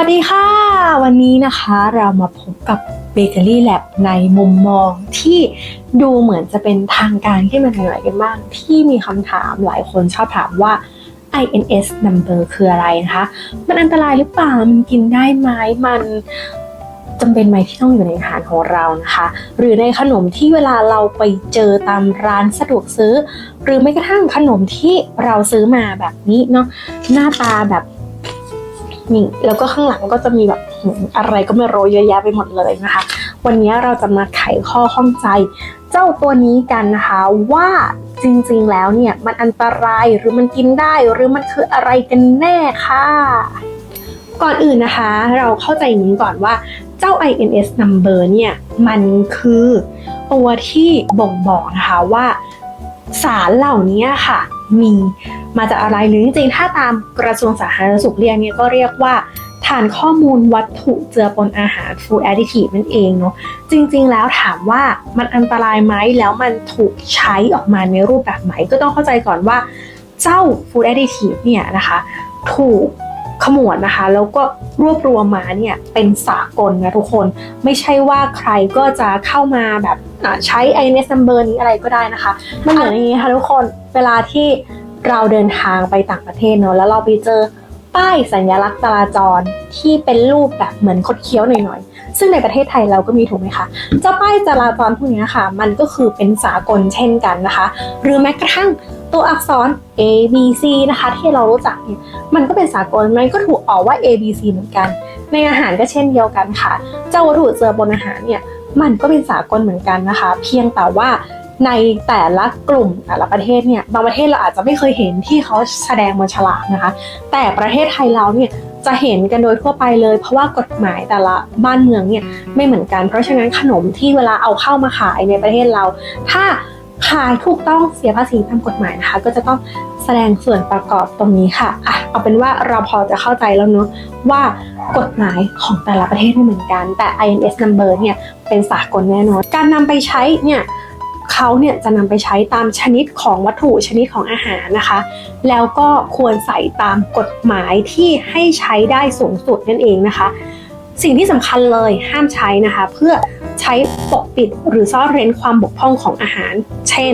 วัสดีค่ะ วันนี้นะคะเรามาพบกับเบเกอรี่แลบในมุมมองที่ดูเหมือนจะเป็นทางการที่มันหน่อยๆกันบ้าง ที่มีคำถามหลายคนชอบถามว่า INS number คืออะไรนะคะ มันอันตรายหรือเปล่า มันกินได้ไหมมันจำเป็นไหมที่ต้องอยู่ในอาหารของเรานะคะ หรือในขนมที่เวลาเราไปเจอตามร้านสะดวกซื้อ หรือแม้กระทั่งขนมที่เราซื้อมาแบบนี้เนาะหน้าตาแบบ นี่แล้วก็ข้างหลังก็จะมีแบบอะไรก็ไม่รู้เยอะแยะไปหมดเลยนะคะ วันนี้เราจะมาไขข้อข้องใจ เจ้าตัวนี้กันนะคะว่าจริงๆแล้วเนี่ยมันอันตรายหรือมันกินได้หรือมันคืออะไรกันแน่ค่ะ ก่อนอื่นนะคะ เราเข้าใจอย่างนี้ก่อนว่าเจ้า INS number เนี่ยมันคือตัวที่บ่งบอกนะคะว่าสารเหล่านี้ค่ะ มีมาจากอะไรหรือจริงๆ ถ้าตามกระทรวงสาธารณสุขเรียกเนี่ยก็เรียกว่าฐานข้อมูลวัตถุเจือปนอาหาร food additive นั่นเองเนาะจริงๆ แล้วถามว่ามันอันตรายไหมแล้วมันถูกใช้ออกมาในรูปแบบไหน ก็ต้องเข้าใจก่อนว่าเจ้า food additive เนี่ยนะคะ ถูก ขมวดนะคะ แล้วก็รวบรวมมาเนี่ยเป็นสากลนะทุกคนไม่ใช่ว่าใครก็จะเข้ามาแบบอะใช้ INS number นี้อะไรก็ได้นะคะมันเหมือนอย่างนี้ค่ะทุกคนเวลาที่เราเดินทางไปต่างประเทศเนอะแล้วเราไปเจอป้ายสัญลักษณ์จราจรที่เป็นรูปแบบเหมือนคดเคี้ยวหน่อยๆ ซึ่งในประเทศไทยเราก็มีถูกไหมคะ เจ้าป้ายจราจรพวกนี้ค่ะ มันก็คือเป็นสากลเช่นกันนะคะ หรือแม้กระทั่ง ตัวอักษร A B C นะคะ ที่เรารู้จักเนี่ยมันก็เป็นสากลมันก็ถูกออกว่า A B C เหมือนกัน ในอาหารก็เช่นเดียวกันค่ะ เจ้าวัตถุเจือบนอาหารเนี่ยมันก็เป็นสากลเหมือนกันนะคะ เพียงแต่ว่าในแต่ละกลุ่มแต่ละประเทศเนี่ยบางประเทศเราอาจจะไม่เคยเห็นที่เขาแสดงบนฉลากนะคะ แต่ประเทศไทยเราเนี่ยจะเห็นกันโดยทั่วไปเลย เพราะว่ากฎหมายแต่ละบ้านเมืองเนี่ยไม่เหมือนกัน เพราะฉะนั้นขนมที่เวลาเอาเข้ามาขายในประเทศเรา ถ้า ขายถูกต้องเสียภาษีตามกฎหมายนะคะ ก็จะต้องแสดงส่วนประกอบตรงนี้ค่ะอะ เอาเป็นว่าเราพอจะเข้าใจแล้วเนอะว่ากฎหมายของแต่ละประเทศไม่เหมือนกัน แต่ INS number เนี่ยเป็นสากลแน่นอน การนำไปใช้เนี่ยเขาเนี่ยจะนำไปใช้ตามชนิดของวัตถุชนิดของอาหารนะคะ แล้วก็ควรใส่ตามกฎหมายที่ให้ใช้ได้สูงสุดนั่นเองนะคะ สิ่งที่สำคัญเลยห้ามใช้นะคะ เพื่อ ใช้ปกปิดหรือซ่อนเร้นความบกพร่องของอาหาร เช่น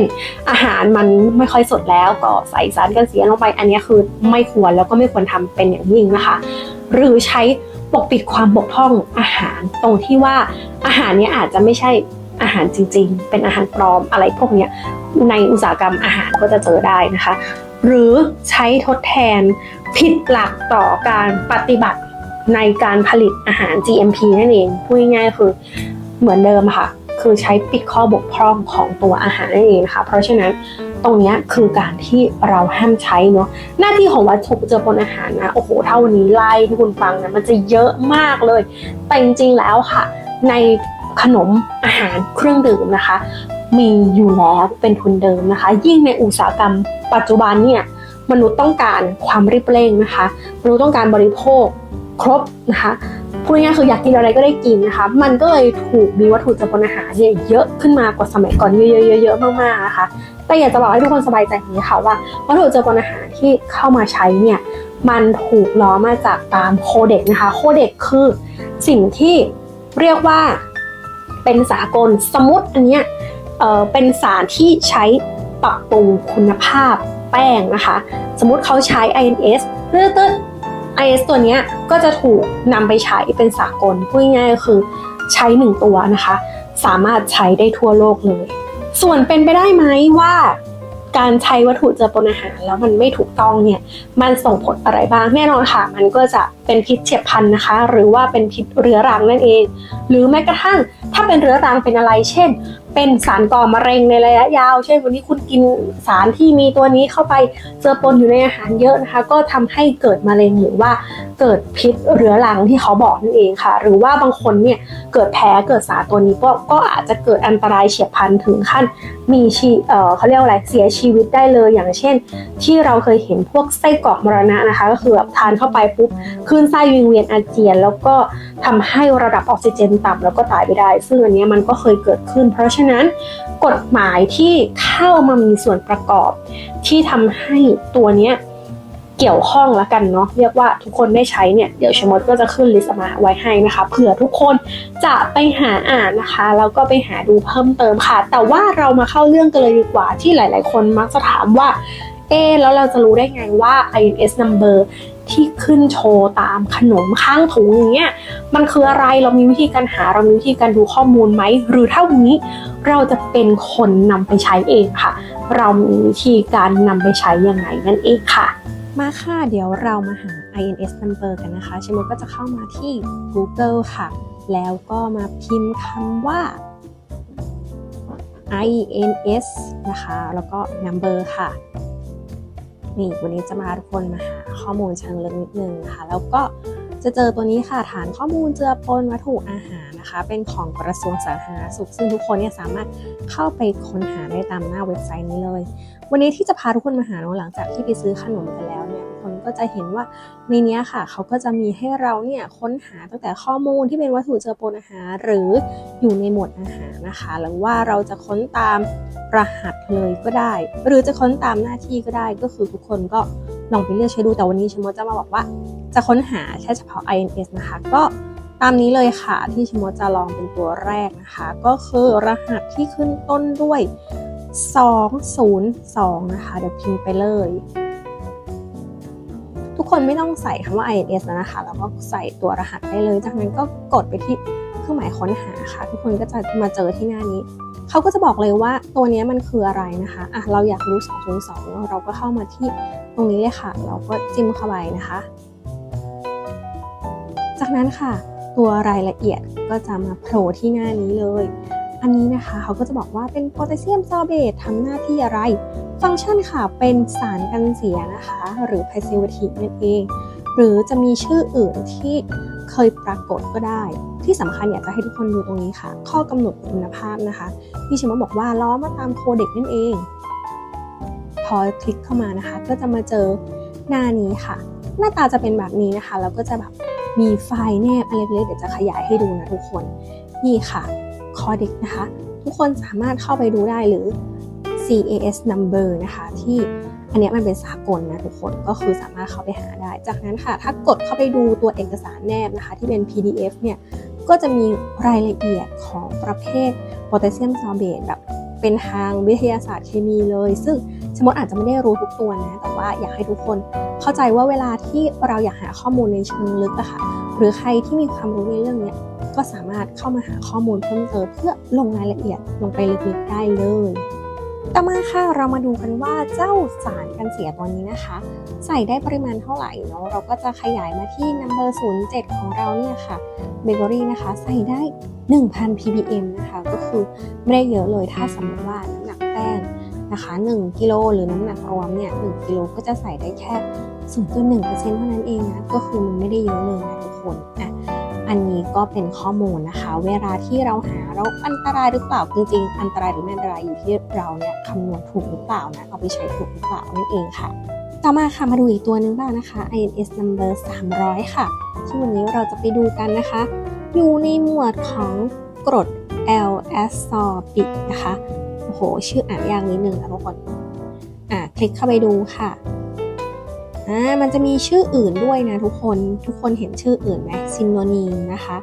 อาหารมันไม่ค่อยสดแล้วก็ใส่สารกันเสียลงไป อันนี้คือไม่ควรแล้วก็ไม่ควรทำเป็นอย่างยิ่งนะคะ หรือใช้ปกปิดความบกพร่องอาหารตรงที่ว่าอาหารเนี้ยอาจจะไม่ใช่อาหารจริง ๆ เป็นอาหารปลอมอะไรพวกเนี้ยในอุตสาหกรรมอาหารก็จะเจอได้นะคะ หรือใช้ทดแทนผิดหลักต่อการปฏิบัติในการผลิตอาหาร GMP นั่นเองพูดง่ายๆคือ เหมือนเดิมค่ะ คือใช้ปิดข้อบกพร่องของตัวอาหารนั่นเองนะคะ เพราะฉะนั้นตรงนี้คือการที่เราห้ามใช้เนาะหน้าที่ของวัตถุเจือปนอาหารนะโอ้โหถ้าวันนี้ไล่ที่คุณฟังนะมันจะเยอะมากเลย แต่จริงๆแล้วค่ะ ในขนมอาหารเครื่องดื่มนะคะ มีอยู่แล้วเป็นทุนเดิมนะคะ ยิ่งในอุตสาหกรรมปัจจุบันเนี่ยมนุษย์ต้องการความรีบเร่งนะคะมนุษย์ต้องการบริโภคครบนะคะ พูดง่ายๆคืออยากกินอะไรก็ได้กินนะคะ มันก็เลยถูกมีวัตถุเจือปนอาหารเนี่ยเยอะขึ้นมากว่าสมัยก่อนเยอะๆๆๆมากๆนะคะ แต่อยากจะบอกให้ทุกคนสบายใจนี้ค่ะว่าวัตถุเจือปนอาหารที่เข้ามาใช้เนี่ยมันถูกล้อมาจากตามโคเด็กนะคะ โคเด็กคือสิ่งที่เรียกว่าเป็นสากลสมมติอันเนี้ยเออเป็นสารที่ใช้ปรับปรุงคุณภาพแป้งนะคะ สมมติเขาใช้ INS ตื้อตึ๊ด IS ตัวนี้ก็จะถูกนำไปใช้เป็นสากลพูดง่ายๆก็คือใช้หนึ่งตัวนะคะ สามารถใช้ได้ทั่วโลกเลย ส่วนเป็นไปได้ไหมว่าการใช้วัตถุเจือปนอาหารแล้วมันไม่ถูกต้องเนี่ย มันส่งผลอะไรบ้างแน่นอนค่ะ มันก็จะเป็นพิษเฉียบพลันนะคะ หรือว่าเป็นพิษเรื้อรังนั่นเอง หรือแม้กระทั่งถ้าเป็นเรื้อรังเป็นอะไร เช่น เป็นสารก่อมะเร็งในระยะยาว เช่นวันนี้คุณกินสารที่มีตัวนี้เข้าไปเจอปนอยู่ในอาหารเยอะนะคะ ก็ทำให้เกิดมะเร็งหรือว่าเกิดพิษเรื้อรังที่เขาบอกนั่นเองค่ะ หรือว่าบางคนเนี่ยเกิดแพ้เกิดสารตัวนี้ก็ก็อาจจะเกิดอันตรายเฉียบพลันถึงขั้นมีชีเออเขาเรียกว่าอะไรเสียชีวิตได้เลยอย่างเช่น ที่เราเคยเห็นพวกไส้กรอกมรณะนะคะ ก็คือแบบทานเข้าไปปุ๊บคลื่นไส้วิงเวียนอาเจียน แล้วก็ทำให้ระดับออกซิเจนต่ำแล้วก็ตายไปได้ ซึ่งอันนี้มันก็เคยเกิดขึ้นเพราะฉะนั้นกฎหมายที่เข้ามามีส่วนประกอบ ที่ทำให้ตัวเนี้ยเกี่ยวข้องแล้วกันเนาะเรียกว่าทุกคนได้ใช้เนี่ยเดี๋ยวชมดก็จะขึ้นลิสต์มาไว้ให้นะคะเผื่อทุกคนจะไปหาอ่านนะคะแล้วก็ไปหาดูเพิ่มเติมค่ะ แต่ว่าเรามาเข้าเรื่องกันเลยดีกว่าที่หลาย ๆ คนมักจะถามว่าเอ๊แล้วเราจะรู้ได้ไงว่า INS number ที่ขึ้นโชว์ตามขนมข้างถุงอย่างเงี้ยมันคืออะไรเรามีวิธีการหาเรามีวิธีการดูข้อมูลไหม หรือถ้าวันนี้เราจะเป็นคนนำไปใช้เองค่ะ เรามีวิธีการนำไปใช้ยังไงนั่นเองค่ะ มาค่ะเดี๋ยวเรามาหา INS number กันนะคะชิมก็จะเข้ามาที่ Google ค่ะ แล้วก็มาพิมพ์คำว่า INS นะคะ แล้วก็ number ค่ะ นี่วันนี้จะมาทุกคนมาหาข้อมูลเชิงลึกนิดนึงนะคะแล้วก็จะเจอตัวนี้ค่ะฐานข้อมูลเจือปนวัตถุอาหารนะคะ เป็นของกระทรวงสาธารณสุข ซึ่งทุกคนเนี่ยสามารถเข้าไปค้นหาได้ตามหน้าเว็บไซต์นี้เลย วันนี้ที่จะพาทุกคนมาหาเนาะหลังจากที่ไปซื้อขนมไปแล้ว ก็จะเห็นว่าในเนี้ยค่ะ เขาก็จะมีให้เราเนี่ยค้นหาตั้งแต่ข้อมูลที่เป็นวัตถุเจือปนอาหาร หรืออยู่ในหมวดอาหารนะคะ หรือว่าเราจะค้นตามรหัสเลยก็ได้ หรือจะค้นตามหน้าที่ก็ได้ก็คือทุกคนก็ลองไปเลือกใช้ดูแต่วันนี้ชมดจะมาบอกว่า จะค้นหาแค่เฉพาะ INS นะคะ ก็ตามนี้เลยค่ะที่ชมดจะลองเป็นตัวแรกนะคะ ก็คือรหัสที่ขึ้นต้นด้วย 202 นะคะ เดี๋ยวพิมพ์ไปเลย คนไม่ต้องใส่คำว่า INS แล้วนะคะ แล้วก็ใส่ตัวรหัสได้เลย จากนั้นก็กดไปที่เครื่องหมายค้นหาค่ะ ทุกคนก็จะมาเจอที่หน้านี้ เขาก็จะบอกเลยว่าตัวนี้มันคืออะไรนะคะอะเราอยากรู้ 202เนอะเราก็เข้ามาที่ตรงนี้เลยค่ะ เราก็จิ้มเข้าไปนะคะ จากนั้นค่ะ ตัวรายละเอียดก็จะมาโผล่ที่หน้านี้เลย อันนี้นะคะเขาก็จะบอกว่าเป็นโพแทสเซียมซอร์เบตทำหน้าที่อะไร ฟังก์ชันค่ะเป็นสารกันเสียนะคะ หรือ preservative นั่นเอง หรือจะมีชื่ออื่นที่เคยปรากฏก็ได้ ที่สำคัญอยากจะให้ทุกคนดูตรงนี้ค่ะ ข้อกำหนดคุณภาพนะคะ ที่ชิมบอกว่าล้อมาตามโคเด็กนั่นเอง พอคลิกเข้ามานะคะ ก็จะมาเจอหน้านี้ค่ะ หน้าตาจะเป็นแบบนี้นะคะ แล้วก็จะแบบมีไฟล์แนบอันเล็กๆเดี๋ยวจะขยายให้ดูนะทุกคน นี่ค่ะ คอเด็กนะคะ ทุกคนสามารถเข้าไปดูได้หรือ CAS number นะคะที่อันนี้มันเป็นสากลนะทุกคนก็คือสามารถเข้าไปหาได้ จากนั้นค่ะ ถ้ากดเข้าไปดูตัวเอกสารแนบนะคะที่เป็น PDF เนี่ยก็จะมีรายละเอียดของประเภทโพแทสเซียมซอเบตแบบเป็นทางวิทยาศาสตร์เคมีเลย ซึ่งสมมติอาจจะไม่ได้รู้ทุกตัวนะ แต่ว่าอยากให้ทุกคนเข้าใจว่าเวลาที่เราอยากหาข้อมูลในเชิงลึกอะค่ะหรือใครที่มีความรู้ในเรื่องเนี้ยก็สามารถเข้ามาหาข้อมูลเพิ่มเติมเพื่อลงรายละเอียดลงไปลึกๆได้เลย ต่อมาค่ะเรามาดูกันว่าเจ้าสารกันเสียตัวนี้นะคะ ใส่ได้ปริมาณเท่าไหร่เนาะเราก็จะขยายมาที่ number 07 ของเราเนี่ยค่ะเบเกอรี่นะคะใส่ได้ 1,000 ppm นะคะก็คือไม่ได้เยอะเลยถ้าสมมติว่าน้ำหนักแป้งนะคะ1กิโลหรือน้ำหนักรวมเนี่ย1กิโลก็จะใส่ได้แค่ 0.1%เท่านั้นเองนะก็คือมันไม่ได้เยอะเลยนะทุกคนอะ อันนี้ก็เป็นข้อมูลนะคะ เวลาที่เราหาเราอันตรายหรือเปล่าจริงๆ อันตรายหรือไม่อันตรายอยู่ที่เราเนี่ยคำนวณถูกหรือเปล่านะเอาไปใช้ถูกหรือเปล่านั่นเองค่ะ ต่อมาค่ะมาดูอีกตัวหนึ่งบ้างนะคะ INS number 300 ค่ะที่วันนี้เราจะไปดูกันนะคะ อยู่ในหมวดของกรด L ascorbic นะคะโอ้โห ชื่ออ่านยากนิดนึงนะทุกคนอะคลิกเข้าไปดูค่ะ อ่ามันจะมีชื่ออื่นด้วยนะทุกคนทุกคนเห็นชื่ออื่นไหมซินโนนีมนะคะ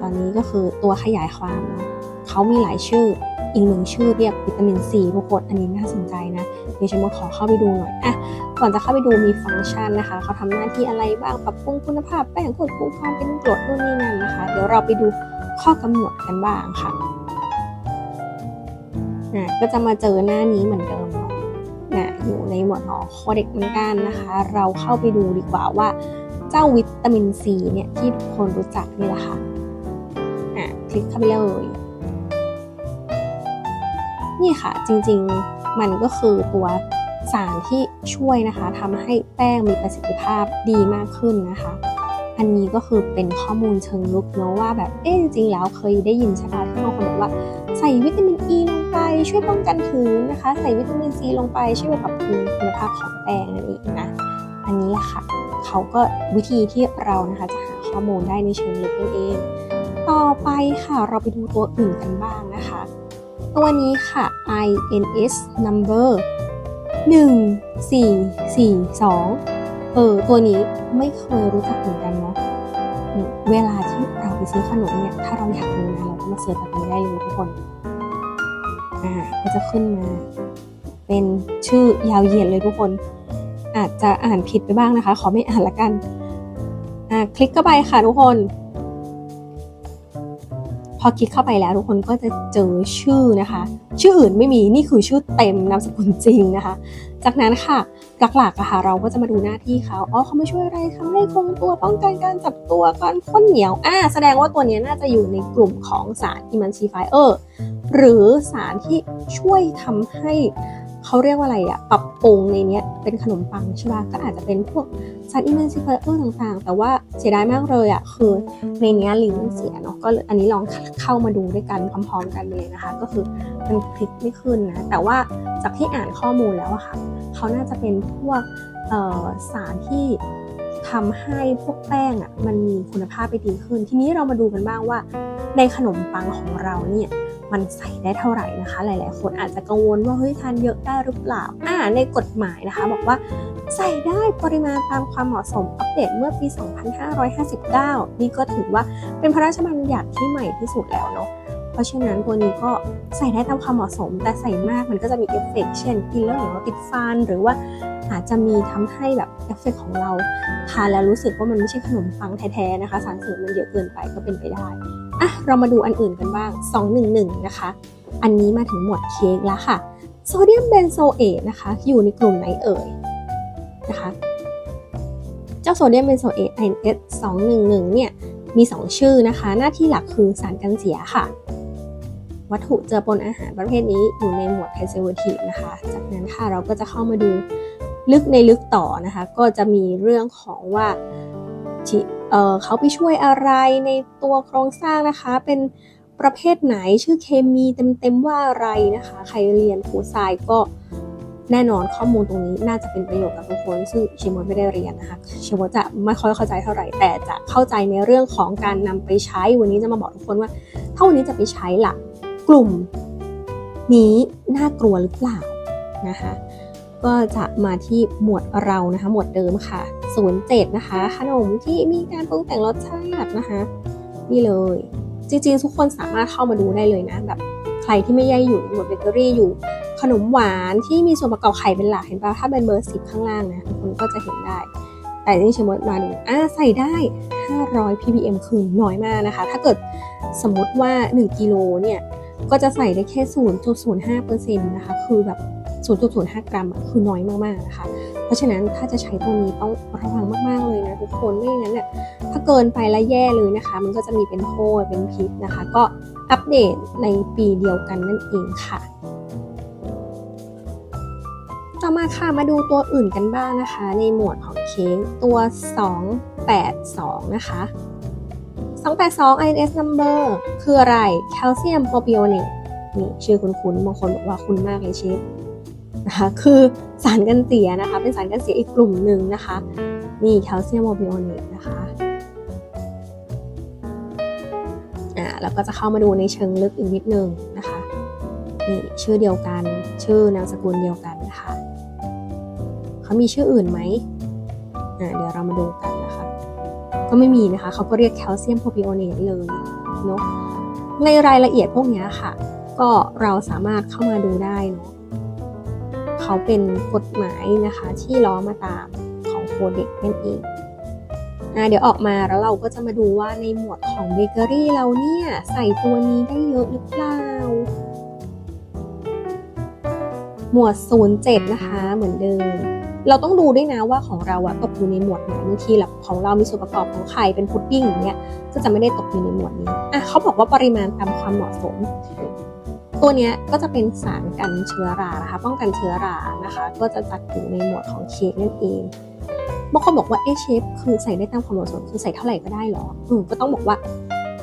ตอนนี้ก็คือตัวขยายความเนอะเขามีหลายชื่ออีกหนึ่งชื่อเรียกวิตามินซีทุกคนอันนี้น่าสนใจนะเดี๋ยวฉันมาขอเข้าไปดูหน่อยอะก่อนจะเข้าไปดูมีฟังก์ชันนะคะเขาทำหน้าที่อะไรบ้างปรับปรุงคุณภาพแป้งควบคุมความเป็นกรดนู่นนี่นั่นนะคะ เดี๋ยวเราไปดูข้อกำหนดกันบ้างค่ะอะก็จะมาเจอหน้านี้เหมือนเดิมเนาะ อยู่ในหมวดขอโคเด็กเหมือนกันนะคะ เราเข้าไปดูดีกว่าว่า เจ้าวิตามินซีเนี่ยที่ทุกคนรู้จักนี่แหละค่ะอะคลิกเข้าไปเลย นี่ค่ะจริงๆมันก็คือตัวสารที่ช่วยนะคะทำให้แป้งมีประสิทธิภาพดีมากขึ้นนะคะ อันนี้ก็คือเป็นข้อมูลเชิงลึกเนาะว่าแบบเอ๊ะจริงๆแล้วเคยได้ยินใช่ปะที่บางคนบอกว่าใส่วิตามินอ e ีลง ช่วยป้องกันถืนนะคะ ใส่วิตามินซีลงไปช่วยปรับปรุงคุณภาพของแป้งนั่นเองนะ อันนี้แหละค่ะเขาก็วิธีที่เรานะคะจะหาข้อมูลได้ในเชิงลึกนั่นเอง ต่อไปค่ะเราไปดูตัวอื่นกันบ้างนะคะ ตัวนี้ค่ะ INS number หนึ่งสี่สี่สองเออตัวนี้ไม่เคยรู้จักเหมือนกันเนาะเวลาที่เราไปซื้อขนมเนี่ย ถ้าเราอยากรู้นะเราก็มาเสิร์ชแบบนี้ได้เลยทุกคน ก็จะขึ้นมา เป็นชื่อยาวเหยียดเลยทุกคน อาจจะอ่านผิดไปบ้างนะคะ ขอไม่อ่านละกัน อ่าคลิกเข้าไปค่ะทุกคน พอคลิกเข้าไปแล้วทุกคนก็จะเจอชื่อนะคะ ชื่ออื่นไม่มีนี่คือชื่อเต็มนามสกุลจริงนะคะ จากนั้นค่ะ หลักๆอะค่ะเราก็จะมาดูหน้าที่เขาอ๋อเขามาช่วยอะไรทำให้คงตัวป้องกันการจับตัวการข้นเหนียวอ่าแสดงว่าตัวนี้น่าจะอยู่ในกลุ่มของสารอิมันซีไฟเออร์หรือสารที่ช่วยทำให้เขาเรียกว่าอะไรอะปรับปรุงในนี้เป็นขนมปังใช่ป่ะก็อาจจะเป็นพวกสารอิมันซีไฟเออร์ต่างๆ แต่ว่า เสียดายมากเลยอะคือในเนี้ยลิงก์มันเสียเนาะก็อันนี้ลองเข้ามาดูด้วยกันพร้อมๆกันเลยนะคะ ก็คือมันคลิกไม่ขึ้นนะแต่ว่าจากที่อ่านข้อมูลแล้วอะค่ะเขาน่าจะเป็นพวกสารที่ทำให้พวกแป้งอะมันมีคุณภาพไปดีขึ้น ทีนี้เรามาดูกันบ้างว่า ในขนมปังของเราเนี่ย มันใส่ได้เท่าไหร่นะคะ หลาย ๆ คนอาจจะกังวลว่าเฮ้ยทานเยอะได้หรือเปล่าอ่าในกฎหมายนะคะ บอกว่าใส่ได้ปริมาณตามความเหมาะสมอัปเดตเมื่อปี 2559 นี่ก็ถือว่าเป็นพระราชบัญญัติที่ใหม่ที่สุดแล้วเนาะเพราะฉะนั้นตัวนี้ก็ใส่ได้ตามความเหมาะสม แต่ใส่มากมันก็จะมีเอฟเฟกต์เช่นกินแล้วเหนียวติดฟันหรือว่าอาจจะมีทำให้แบบเอฟเฟกต์ของเราทานแล้วรู้สึกว่ามันไม่ใช่ขนมปังแท้ๆนะคะ สารเสริมมันเยอะเกินไปก็เป็นไปได้ อะเรามาดูอันอื่นกันบ้าง 211 นะคะ อันนี้มาถึงหมวดเค้กแล้วค่ะ โซเดียมเบนโซเอตนะคะ อยู่ในกลุ่มไหนเอ่ยนะคะ เจ้าโซเดียมเบนโซเอต NS 211 เนี่ย มี 2 ชื่อนะคะ หน้าที่หลักคือสารกันเสียค่ะ วัตถุเจือปนอาหารประเภทนี้อยู่ในหมวด preservative นะคะ จากนั้นค่ะเราก็จะเข้ามาดูลึกในลึกต่อนะคะ ก็จะมีเรื่องของว่า เขาไปช่วยอะไรในตัวโครงสร้างนะคะ เป็นประเภทไหนชื่อเคมีเต็มๆว่าอะไรนะคะ ใครเรียนฟูไซก็แน่นอนข้อมูลตรงนี้น่าจะเป็นประโยชน์กับทุกคนซึ่งชิมอนไม่ได้เรียนนะคะชิมอนจะไม่ค่อยเข้าใจเท่าไหร่ แต่จะเข้าใจในเรื่องของการนำไปใช้ วันนี้จะมาบอกทุกคนว่า ถ้าวันนี้จะไปใช้ลักกลุ่มนี้น่ากลัวหรือเปล่านะคะ ก็จะมาที่หมวดเรานะคะ หมวดเดิมค่ะศูนย์เจ็ดนะคะ ขนมที่มีการปรุงแต่งรสชาตินะคะ นี่เลย จริงๆ ทุกคนสามารถเข้ามาดูได้เลยนะแบบใครที่ไม่ย่อยู่หมวดเบเกอรี่อยู่ ขนมหวานที่มีส่วนประกอบไข่เป็นหลักเห็นปะถ้าเป็นเบอร์สิบข้างล่างนะทุกคนก็จะเห็นได้ แต่ที่เชมดมาดูอ่าใส่ได้ 500 ppm คือน้อยมากนะคะ ถ้าเกิดสมมติว่า 1 กิโลเนี่ยก็จะใส่ได้แค่ 0.05%นะคะ คือแบบ 0.05 กรัมคือน้อยมากๆนะคะ เพราะฉะนั้นถ้าจะใช้ตัวนี้ต้องระวังมากๆเลยนะทุกคนไม่อย่างนั้นเนี่ยถ้าเกินไปแล้วแย่เลยนะคะ มันก็จะมีเป็นโทษเป็นพิษนะคะ ก็อัปเดตในปีเดียวกันนั่นเองค่ะต่อมาค่ะมาดูตัวอื่นกันบ้างนะคะ ในหมวดของเค้กตัว 282 นะคะ 282 INS number คืออะไร แคลเซียมโปรปิโอเนตนี่ชื่อคุ้นๆบางคนบอกว่าคุ้นมากเลยเชฟ นะคะคือสารกันเสียนะคะ เป็นสารกันเสียอีกกลุ่มหนึ่งนะคะนี่แคลเซียมโปรปิโอเนตนะคะอ่าแล้วก็จะเข้ามาดูในเชิงลึกอีกนิดนึงนะคะนี่ชื่อเดียวกันชื่อนามสกุลเดียวกันนะคะเขามีชื่ออื่นไหมอ่าเดี๋ยวเรามาดูกันนะคะ ก็ไม่มีนะคะเขาก็เรียกแคลเซียมโพรปิโอเนตเลยเนาะในรายละเอียดพวกนี้ค่ะ ก็เราสามารถเข้ามาดูได้เนาะ เขาเป็นกฎหมายนะคะที่ล้อมาตามของโคเด็กนั่นเองอ่าเดี๋ยวออกมาแล้วเราก็จะมาดูว่าในหมวดของเบเกอรี่เราเนี่ยใส่ตัวนี้ได้เยอะหรือเปล่า หมวด 07 นะคะ เหมือนเดิม เราต้องดูด้วยนะว่าของเราอะตกอยู่ในหมวดไหนบางทีแบบของเรามีส่วนประกอบของไข่เป็นพุดดิ้งอย่างเงี้ยก็จะไม่ได้ตกอยู่ในหมวดนี้อะเขาบอกว่าปริมาณตามความเหมาะสม ตัวนี้ก็จะเป็นสารกันเชื้อรานะคะ ป้องกันเชื้อรานะคะ ก็จะจัดอยู่ในหมวดของเค้กนั่นเองบางคนบอกว่าเอเชฟคือใส่ได้ตามความเหมาะสมคือใส่เท่าไหร่ก็ได้เหรออืมก็ต้องบอกว่า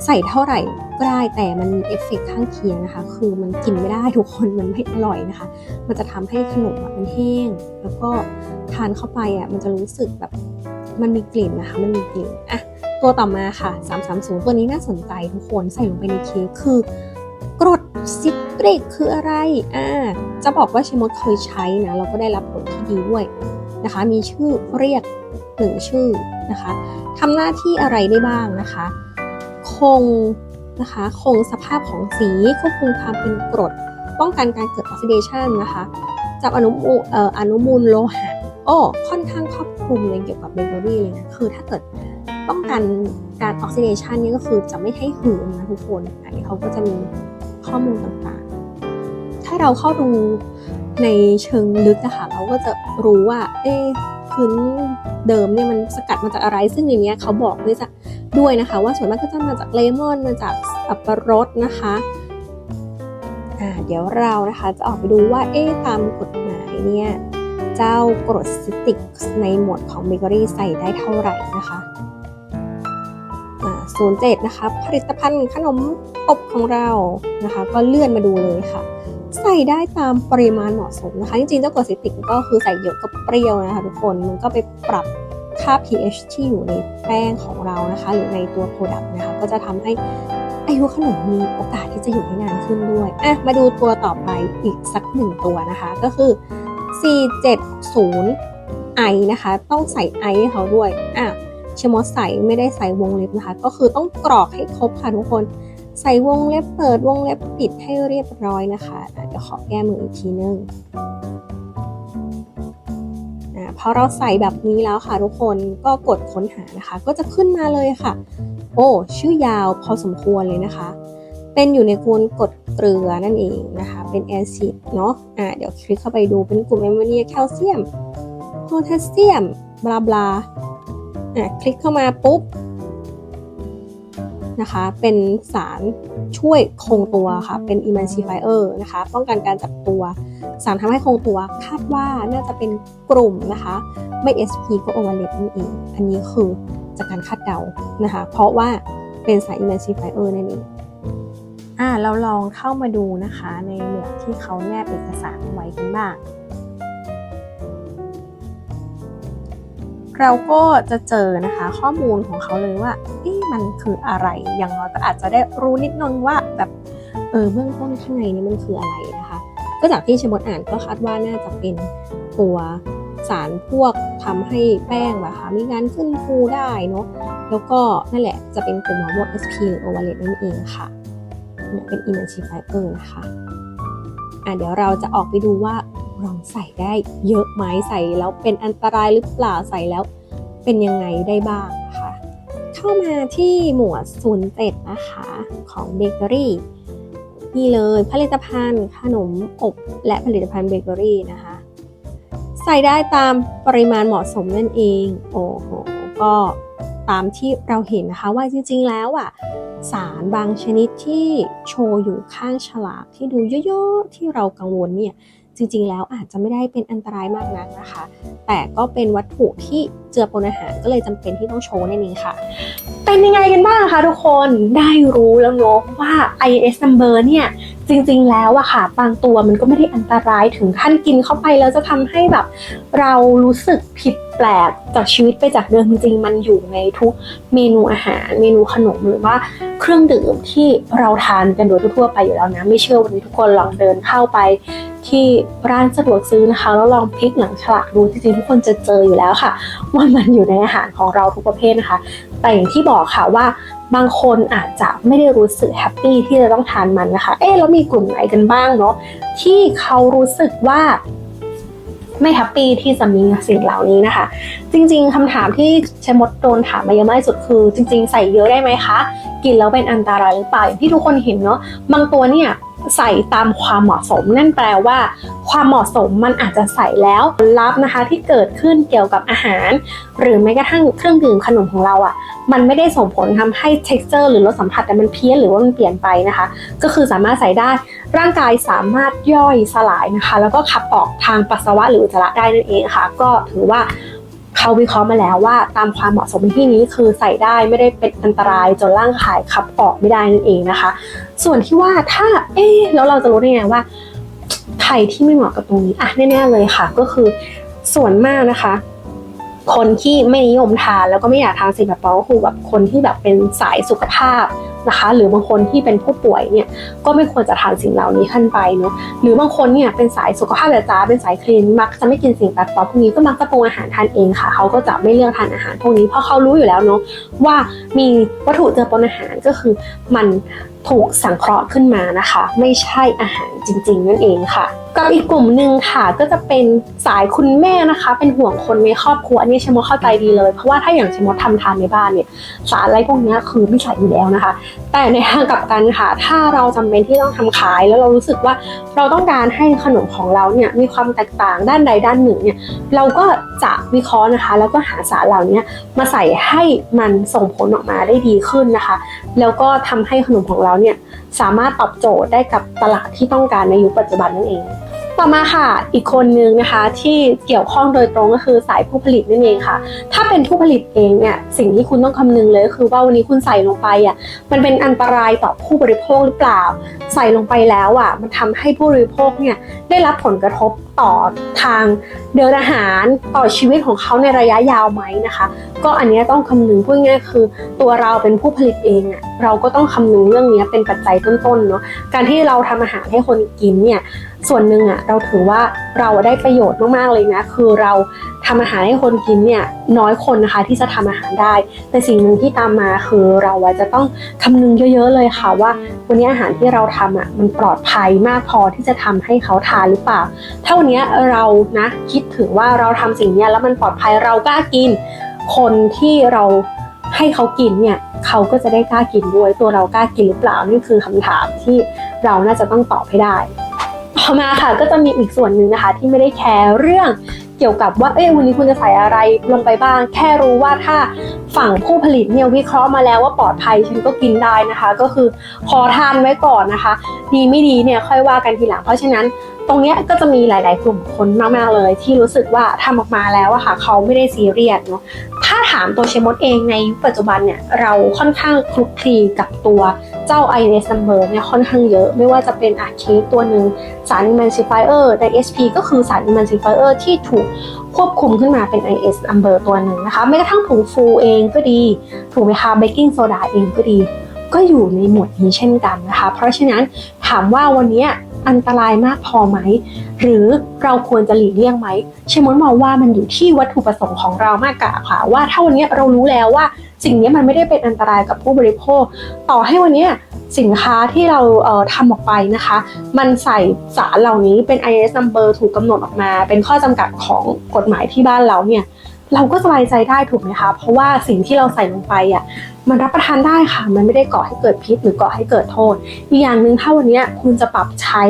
ใส่เท่าไหร่ก็ได้แต่มันมีเอฟเฟกต์ข้างเคียงนะคะ คือมันกินไม่ได้ทุกคนมันไม่อร่อยนะคะ มันจะทำให้ขนมอะมันแห้ง แล้วก็ทานเข้าไปอะมันจะรู้สึกแบบมันมีกลิ่นนะคะ มันมีกลิ่นอะตัวต่อมาค่ะ330ตัวนี้น่าสนใจทุกคนใส่ลงไปในเค้กคือกรดซิต กริกคืออะไรอ่าจะบอกว่าชมดเคยใช้นะเราก็ได้รับผลที่ดีด้วยนะคะ มีชื่อเรียกหนึ่งชื่อนะคะทำหน้าที่อะไรได้บ้างนะคะ คงนะคะคงสภาพของสีควบคุมความเป็นกรด ป้องกันการเกิดออกซิเดชันนะคะจับอนุมูลอออนุมูลโลหะโอ้ค่อนข้างครอบคลุมเลยเกี่ยวกับเบเกอรี่เลยนะคือถ้าเกิดป้องกันการออกซิเดชันนี่ก็คือจะไม่ให้หืนนะทุกคนอันนี้เขาก็จะมีข้อมูลต่างๆ ถ้าเราเข้าดูในเชิงลึกนะคะเราก็จะรู้ว่า เอ๊พื้นเดิมเนี่ยมันสกัดมาจากอะไร ซึ่งในนี้เขาบอกด้วยจะด้วยนะคะ ว่าส่วนมากก็จะมาจากเลมอนมาจากสับปะรดนะคะอ่าเดี๋ยวเรานะคะจะออกไปดูว่าเอ๊ตามกฎหมายเนี่ยเจ้ากรดซิตริกในหมวดของเบเกอรี่ใส่ได้เท่าไหร่นะคะอ่าศูนย์เจ็ดนะคะ ผลิตภัณฑ์ขนมอบของเรานะคะ ก็เลื่อนมาดูเลยค่ะ ใส่ได้ตามปริมาณเหมาะสมนะคะ จริงๆเจ้ากรดซิตริกก็คือใส่เยอะก็เปรี้ยวนะคะทุกคนมันก็ไปปรับค่า pH ที่อยู่ในแป้งของเรานะคะ หรือในตัวโปรดักต์นะคะก็จะทำให้อายุขนมมีโอกาสที่จะอยู่ได้นานขึ้นด้วยอะมาดูตัวต่อไปอีกสักหนึ่งตัวนะคะ ก็คือ 470ไอนะคะ ต้องใส่ไอให้เขาด้วยอะเชมอสใส่ไม่ได้ใส่วงเล็บนะคะ ก็คือต้องกรอกให้ครบค่ะทุกคน ใส่วงเล็บเปิดวงเล็บปิดให้เรียบร้อยนะคะอะเดี๋ยวขอแก้มืออีกทีนึงอะพอเราใส่แบบนี้แล้วค่ะทุกคนก็กดค้นหานะคะ ก็จะขึ้นมาเลยค่ะ โอ้ชื่อยาวพอสมควรเลยนะคะ เป็นอยู่ในกลุ่มกรดเกลือนั่นเองนะคะ เป็นแอซิดเนาะอะเดี๋ยวคลิกเข้าไปดูเป็นกลุ่มแอมโมเนียแคลเซียมโพแทสเซียมบลาบลาอะคลิกเข้ามาปุ๊บ นะคะ เป็นสารช่วยคงตัวค่ะ เป็น emulsifier นะคะ ป้องกันการจับตัว สารทำให้คงตัวคาดว่าน่าจะเป็นกลุ่มนะคะ ไม่ SP ก็ overlap นั่นเอง อันนี้คือจากการคาดเดานะคะ เพราะว่าเป็นสาร emulsifier นั่นเองอ่าเราลองเข้ามาดูนะคะในหมวดที่เขาแนบเอกสารไว้กันบ้าง เราก็จะเจอนะคะข้อมูลของเขาเลยว่าอ๊ะมันคืออะไร อย่างน้อยก็อาจจะได้รู้นิดนึงว่าแบบเออเบื้องต้นข้างในนี้มันคืออะไรนะคะ ก็จากที่ชมดอ่านก็คาดว่าน่าจะเป็นตัวสารพวกทำให้แป้งแบบค่ะมีการขึ้นฟูได้เนาะแล้วก็นั่นแหละจะเป็นกลุ่มฮอร์โมน SP หรือ overlap นั่นเองค่ะเนี่ยเป็น emulsifier นะคะอะเดี๋ยวเราจะออกไปดูว่า เราใส่ได้เยอะไหมใส่แล้วเป็นอันตรายหรือเปล่าใส่แล้วเป็นยังไงได้บ้างนะคะเข้ามาที่หมวด07นะคะของเบเกอรี่นี่เลยผลิตภัณฑ์ขนมอบและผลิตภัณฑ์เบเกอรี่นะคะ ใส่ได้ตามปริมาณเหมาะสมนั่นเอง โอ้โหก็ตามที่เราเห็นนะคะว่าจริงๆแล้วอะสารบางชนิดที่โชว์อยู่ข้างฉลากที่ดูเยอะๆที่เรากังวลเนี่ย จริง ๆ แล้วอาจจะไม่ได้เป็นอันตรายมากนักนะคะ แต่ก็เป็นวัตถุที่เจือปนอาหารก็เลยจำเป็นที่ต้องโชว์ในนี้ค่ะเป็นยังไงกันบ้างคะทุกคนได้รู้แล้วเนาะว่า IS number เนี่ยจริงๆแล้วอะค่ะบางตัวมันก็ไม่ได้อันตรายถึงขั้นกินเข้าไปแล้วจะทำให้แบบ เรารู้สึกผิดแปลกจากชีวิตไปจากเดิมจริงๆมันอยู่ในทุกเมนูอาหาร เมนูขนมหรือว่าเครื่องดื่มที่เราทานกันโดยทั่วไปอยู่แล้วนะ ไม่เชื่อวันนี้ทุกคนลองเดินเข้าไป ที่ร้านสะดวกซื้อนะคะ แล้วลองพลิกหลังฉลากดูจริงๆทุกคนจะเจออยู่แล้วค่ะว่ามันอยู่ในอาหารของเราทุกประเภทนะคะ แต่อย่างที่บอกค่ะว่าบางคนอาจจะไม่ได้รู้สึกแฮปปี้ที่จะต้องทานมันนะคะ เอ๊ะแล้วมีกลุ่มไหนกันบ้างเนาะที่เขารู้สึกว่าไม่แฮปปี้ที่จะมีสิ่งเหล่านี้นะคะ จริงๆคำถามที่ชมดโดนถามมาเยอะมากที่สุดคือ จริง ๆ ใส่เยอะได้ไหมคะ กินแล้วเป็นอันตรายหรือเปล่าอย่างที่ทุกคนเห็นเนาะบางตัวเนี่ย ใส่ตามความเหมาะสม นั่นแปลว่า ความเหมาะสมมันอาจจะใส่แล้วผลลัพธ์นะคะที่เกิดขึ้นเกี่ยวกับอาหาร หรือแม้กระทั่งเครื่องดื่มขนมของเราอะ่ะ มันไม่ได้ส่งผลทำให้ texture หรือรสสัมผัสแต่มันเพี้ยนหรือว่ามันเปลี่ยนไปนะคะ ก็คือสามารถใส่ได้ร่างกายสามารถย่อยสลายนะคะ แล้วก็ขับออกทางปัสสาวะหรืออุจจาระได้นั่นเองค่ะ ก็ถือว่า เขาวิเคราะห์มาแล้วว่าตามความเหมาะสมในที่นี้คือใส่ได้ไม่ได้เป็นอันตรายจนร่างกายขับออกไม่ได้นั่นเองนะคะ ส่วนที่ว่าถ้าเอ๊แล้วเราจะรู้ได้ไงว่าใครที่ไม่เหมาะกับตรงนี้อะแน่ๆเลยค่ะ ก็คือส่วนมากนะคะ คนที่ไม่นิยมทานแล้วก็ไม่อยากทานสิ่งแบบเปล่าก็คือแบบคนที่แบบเป็นสายสุขภาพ นะคะ หรือบางคนที่เป็นผู้ป่วยเนี่ยก็ไม่ควรจะทานสิ่งเหล่านี้ขึ้นไปเนาะหรือบางคนเนี่ยเป็นสายสุขภาพจ๋าเป็นสายคลีนมักจะไม่กินสิ่งแปลกปลอมพวกนี้ก็มักจะปรุงอาหารทานเองค่ะเขาก็จะไม่เลือกทานอาหารพวกนี้เพราะเขารู้อยู่แล้วเนาะว่ามีวัตถุเจือปนอาหารก็คือมัน ถูกสังเคราะห์ขึ้นมานะคะ ไม่ใช่อาหารจริง ๆ นั่นเองค่ะ กับอีกกลุ่มหนึ่งค่ะ ก็จะเป็นสายคุณแม่นะคะ เป็นห่วงคนในครอบครัวอันนี้ชมดเข้าใจดีเลย เพราะว่าถ้าอย่างชมดทำทานในบ้านเนี่ยสารอะไรพวกนี้คือไม่ใส่อยู่แล้วนะคะ แต่ในทางกลับกันค่ะ ถ้าเราจำเป็นที่ต้องทำขายแล้วเรารู้สึกว่าเราต้องการให้ขนมของเราเนี่ยมีความแตกต่างด้านใดด้านหนึ่งเนี่ยเราก็จะวิเคราะห์นะคะ แล้วก็หาสารเหล่านี้มาใส่ให้มันส่งผลออกมาได้ดีขึ้นนะคะ แล้วก็ทำให้ขนมของเราเนี่ยสามารถตอบโจทย์ได้กับตลาดที่ต้องการในยุคปัจจุบันนั่นเอง ต่อมาค่ะอีกคนนึงนะคะที่เกี่ยวข้องโดยตรงก็คือสายผู้ผลิตนั่นเองค่ะ ถ้าเป็นผู้ผลิตเองเนี่ยสิ่งที่คุณต้องคำนึงเลยก็คือว่าวันนี้คุณใส่ลงไปอะมันเป็นอันตรายต่อผู้บริโภคหรือเปล่า ใส่ลงไปแล้วอะมันทำให้ผู้บริโภคเนี่ยได้รับผลกระทบ ต่อทางเดินอาหารต่อชีวิตของเขาในระยะยาวไหมนะคะ ก็อันนี้ต้องคำนึงพูดง่ายคือ ตัวเราเป็นผู้ผลิตเองอะเราก็ต้องคำนึงเรื่องนี้เป็นปัจจัยต้นๆเนาะการที่เราทำอาหารให้คนกินเนี่ยส่วนหนึ่งอะเราถือว่าเราได้ประโยชน์มากๆเลยนะคือเรา ทำอาหารให้คนกินเนี่ยน้อยคนนะคะที่จะทำอาหารได้ แต่สิ่งหนึ่งที่ตามมาคือเราจะต้องคำนึงเยอะๆเลยค่ะว่าวันนี้อาหารที่เราทำอะมันปลอดภัยมากพอที่จะทำให้เขาทานหรือเปล่า ถ้าวันนี้เรานะคิดถึงว่าเราทำสิ่งนี้แล้วมันปลอดภัยเรากล้ากิน คนที่เราให้เขากินเนี่ยเขาก็จะได้กล้ากินด้วย ตัวเรากล้ากินหรือเปล่านี่คือคำถามที่เราน่าจะต้องตอบให้ได้ ต่อมาค่ะก็จะมีอีกส่วนหนึ่งนะคะที่ไม่ได้แคร์เรื่อง เกี่ยวกับว่าเอ้ยวันนี้คุณจะใส่อะไรลงไปบ้าง แค่รู้ว่าถ้าฝั่งผู้ผลิตเนี่ยวิเคราะห์มาแล้วว่าปลอดภัยฉันก็กินได้นะคะ ก็คือขอทานไว้ก่อนนะคะ ดีไม่ดีเนี่ยค่อยว่ากันทีหลัง เพราะฉะนั้นตรงเนี้ยก็จะมีหลาย ๆ กลุ่มคนมากๆเลย ที่รู้สึกว่าทำออกมาแล้วอะค่ะเขาไม่ได้ซีเรียสเนาะถ้าถามตัวเชมดเองในยุคปัจจุบันเนี่ยเราค่อนข้างคลุกคลีกับตัว เจ้า INS number เนี่ยค่อนข้างเยอะ ไม่ว่าจะเป็นอาเค้กตัวหนึ่งสาร emulsifier ใน SP ก็คือสาร emulsifier ที่ถูกควบคุมขึ้นมาเป็น IS number ตัวหนึ่งนะคะแม้กระทั่งผงฟูเองก็ดี ถูกไหมคะเบกกิ้งโซดาเองก็ดี ก็อยู่ในหมวดนี้เช่นกันนะคะ เพราะฉะนั้นถามว่าวันนี้ อันตรายมากพอไหม หรือเราควรจะหลีกเลี่ยงไหมเชมอนมองว่ามันอยู่ที่วัตถุประสงค์ของเรามากกว่าค่ะว่าถ้าวันนี้เรารู้แล้วว่าสิ่งนี้มันไม่ได้เป็นอันตรายกับผู้บริโภค ต่อให้วันนี้สินค้าที่เราเทำออกไปนะคะ มันใส่สารเหล่านี้เป็น IS number ถูกกำหนดออกมา เป็นข้อจำกัดของกฎหมายที่บ้านเราเนี่ย เราก็สบายใจได้ถูกไหมคะ เพราะว่าสิ่งที่เราใส่ลงไปอะมันรับประทานได้ค่ะ มันไม่ได้ก่อให้เกิดพิษหรือก่อให้เกิดโทษ อีกอย่างหนึ่งถ้าวันนี้คุณจะปรับใช้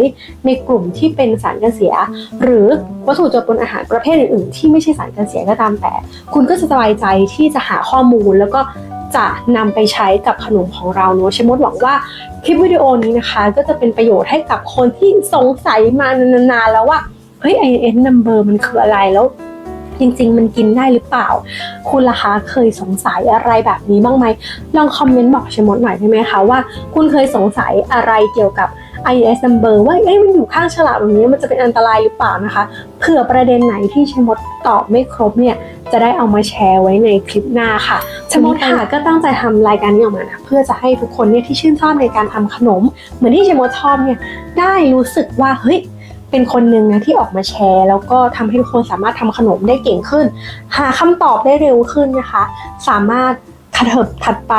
ในกลุ่มที่เป็นสารกันเสีย หรือวัตถุเจือปนอาหารประเภทอื่นๆ ที่ไม่ใช่สารกันเสียก็ตามแต่ คุณก็จะสบายใจที่จะหาข้อมูลแล้วก็จะนำไปใช้กับขนมของเราเนอะชมดหวังว่าคลิปวิดีโอนี้นะคะ ก็จะเป็นประโยชน์ให้กับคนที่สงสัยมานานๆแล้วว่าเฮ้ย IN number มันคืออะไรแล้ว จริง ๆ มันกินได้หรือเปล่า คุณล่ะคะเคยสงสัยอะไรแบบนี้บ้างไหมลองคอมเมนต์บอกชมดหน่อยได้ไหมคะว่า คุณเคยสงสัยอะไรเกี่ยวกับ IS number ว่าเอ๊ะมันอยู่ข้างฉลากตรงนี้มันจะเป็นอันตรายหรือเปล่านะคะเผื่อประเด็นไหนที่ชมดตอบไม่ครบเนี่ยจะได้เอามาแชร์ไว้ในคลิปหน้าค่ะชมดค่ะก็ตั้งใจทำรายการนี้ออกมานะเพื่อจะให้ทุกคนเนี่ยที่ชื่นชอบในการทำขนม เหมือนที่ชมดชอบเนี่ยได้รู้สึกว่าเฮ้ย เป็นคนหนึ่งนะที่ออกมาแชร์ แล้วก็ทำให้ทุกคนสามารถทำขนมได้เก่งขึ้น หาคำตอบได้เร็วขึ้นนะคะ สามารถถัดเถิบถัดไป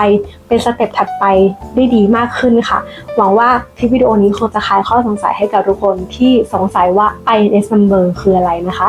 เป็นสเต็ปถัดไปได้ดีมากขึ้นค่ะ หวังว่าคลิปวิดีโอนี้คงจะคลายข้อสงสัยให้กับทุกคนที่สงสัยว่า INS number คืออะไรนะคะ